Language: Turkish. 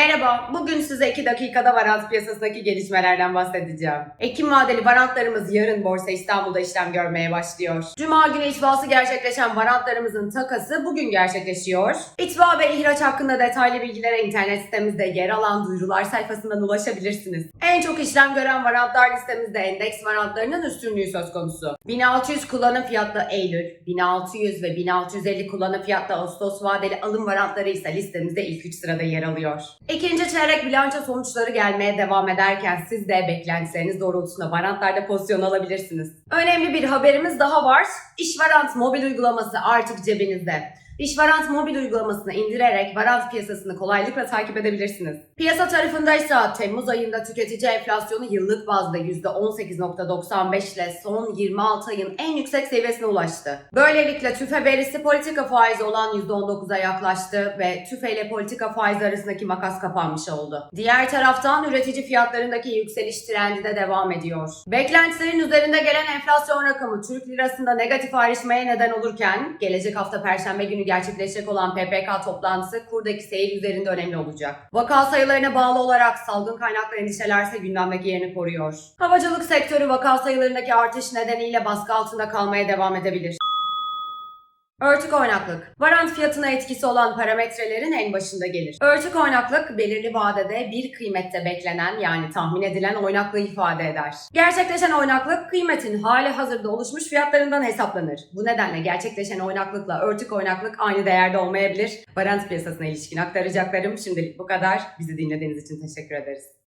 Merhaba, bugün size 2 dakikada varant piyasasındaki gelişmelerden bahsedeceğim. Ekim vadeli varantlarımız yarın Borsa İstanbul'da işlem görmeye başlıyor. Cuma günü itibası gerçekleşen varantlarımızın takası bugün gerçekleşiyor. İtva ve ihraç hakkında detaylı bilgilere internet sitemizde yer alan duyurular sayfasından ulaşabilirsiniz. En çok işlem gören varantlar listemizde endeks varantlarının üstünlüğü söz konusu. 1600 kullanım fiyatlı Eylül, 1600 ve 1650 kullanım fiyatlı Ağustos vadeli alım varantları ise listemizde ilk 3 sırada yer alıyor. İkinci çeyrek bilanço sonuçları gelmeye devam ederken siz de beklentileriniz doğrultusunda varantlarda pozisyon alabilirsiniz. Önemli bir haberimiz daha var. İşvarant mobil uygulaması artık cebinizde. İşvarant mobil uygulamasını indirerek varant piyasasını kolaylıkla takip edebilirsiniz. Piyasa tarafında ise Temmuz ayında tüketici enflasyonu yıllık bazda %18.95 ile son 26 ayın en yüksek seviyesine ulaştı. Böylelikle tüfe verisi politika faizi olan %19'a yaklaştı ve tüfe ile politika faizi arasındaki makas kapanmış oldu. Diğer taraftan üretici fiyatlarındaki yükseliş trendi de devam ediyor. Beklentilerin üzerinde gelen enflasyon rakamı Türk lirasında negatif ayrışmaya neden olurken gelecek hafta Perşembe günü gerçekleşecek olan PPK toplantısı kurdaki seyir üzerinde önemli olacak. Vaka sayılarına bağlı olarak salgın kaynaklı endişeler ise gündemdeki yerini koruyor. Havacılık sektörü vaka sayılarındaki artış nedeniyle baskı altında kalmaya devam edebilir. Örtük oynaklık. Varant fiyatına etkisi olan parametrelerin en başında gelir. Örtük oynaklık belirli vadede bir kıymette beklenen yani tahmin edilen oynaklığı ifade eder. Gerçekleşen oynaklık kıymetin hali hazırda oluşmuş fiyatlarından hesaplanır. Bu nedenle gerçekleşen oynaklıkla örtük oynaklık aynı değerde olmayabilir. Varant piyasasına ilişkin aktaracaklarım şimdilik bu kadar. Bizi dinlediğiniz için teşekkür ederiz.